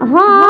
Hare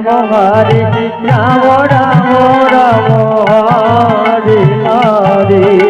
Hare Ram Hare Ram Ram Ram Hare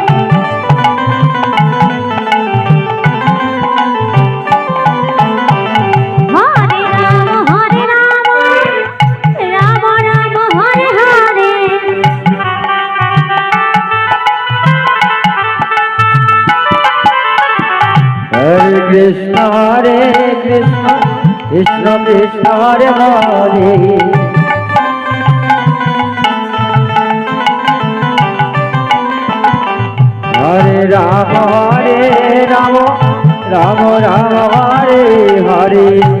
Krishna Hare Hare Ram Hare Ram Ram Ram Hare Hare.